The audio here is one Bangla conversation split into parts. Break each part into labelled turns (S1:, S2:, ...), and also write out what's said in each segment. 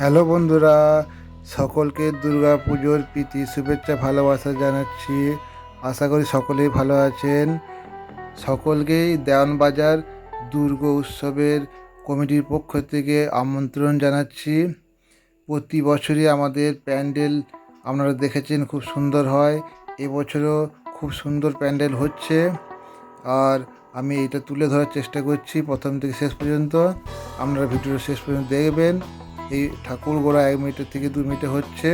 S1: হ্যালো বন্ধুরা, সকলকে দুর্গা পুজোর প্রীতি, শুভেচ্ছা, ভালোবাসা জানাচ্ছি। আশা করি সকলেই ভালো আছেন। সকলকেই দেওয়ানবাজার দুর্গ উৎসবের কমিটির পক্ষ থেকে আমন্ত্রণ জানাচ্ছি। প্রতি বছরই আমাদের প্যান্ডেল আপনারা দেখেছেন, খুব সুন্দর হয়। এবছরও খুব সুন্দর প্যান্ডেল হচ্ছে। আর আমি এটা তুলে ধরার চেষ্টা করছি প্রথম থেকে শেষ পর্যন্ত। আপনারা ভিডিওটা শেষ পর্যন্ত দেখবেন। এই ঠাকুর গোড়া এক মিটার থেকে দু মিটার হচ্ছে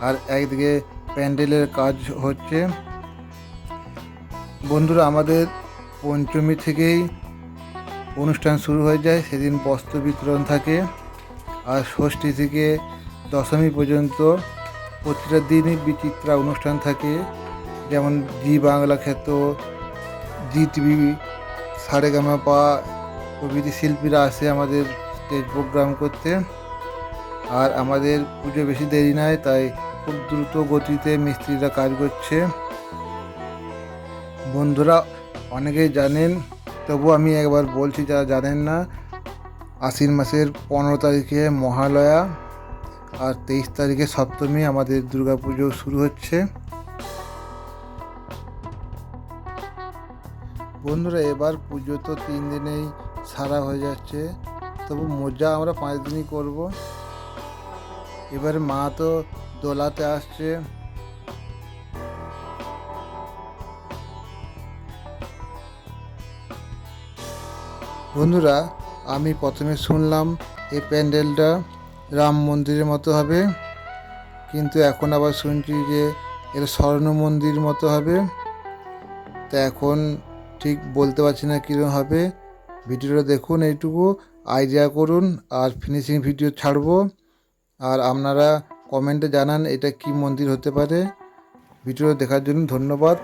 S1: আর একদিকে প্যান্ডেলের কাজ হচ্ছে। বন্ধুরা, আমাদের পঞ্চমী থেকেই অনুষ্ঠান শুরু হয়ে যায়, সেদিন বস্ত্র বিতরণ থাকে আর ষষ্ঠী থেকে দশমী পর্যন্ত প্রতিটা দিনই বিচিত্রা অনুষ্ঠান থাকে। যেমন জি বাংলা খ্যাত, জি টিভি, সারেগামাপা প্রভৃতি শিল্পীরা আসে আমাদের স্টেজ প্রোগ্রাম করতে। আর আমাদের পুজো বেশি দেরি নয়, তাই খুব দ্রুত গতিতে মিস্ত্রিরা কাজ করছে। বন্ধুরা, অনেকেই জানেন তবু আমি একবার বলছি, যারা জানেন না, আশ্বিন মাসের পনেরো তারিখে মহালয়া আর তেইশ তারিখে সপ্তমী আমাদের দুর্গাপুজো শুরু হচ্ছে। বন্ধুরা, এবার পুজো তো তিন দিনেই সারা হয়ে যাচ্ছে। তবু মজা আমরা পাঁচ দিনই করব। এবারে মা তো দোলাতে আসছে। বন্ধুরা, আমি প্রথমে শুনলাম এই প্যান্ডেলটা, রাম মন্দিরের মতো হবে। কিন্তু এখন আবার শুনছি যে এটা স্বর্ণ মন্দির মতো হবে। তা এখন ঠিক বলতে পারছি না কীরকম হবে। ভিডিওটা দেখুন এইটুকু। আইডিয়া করুন আর ফিনিশিং ভিডিও ছাড়বো। আর আপনারা কমেন্টে জানান এটা কি মন্দির হতে পারে। ভিডিও দেখার জন্য ধন্যবাদ।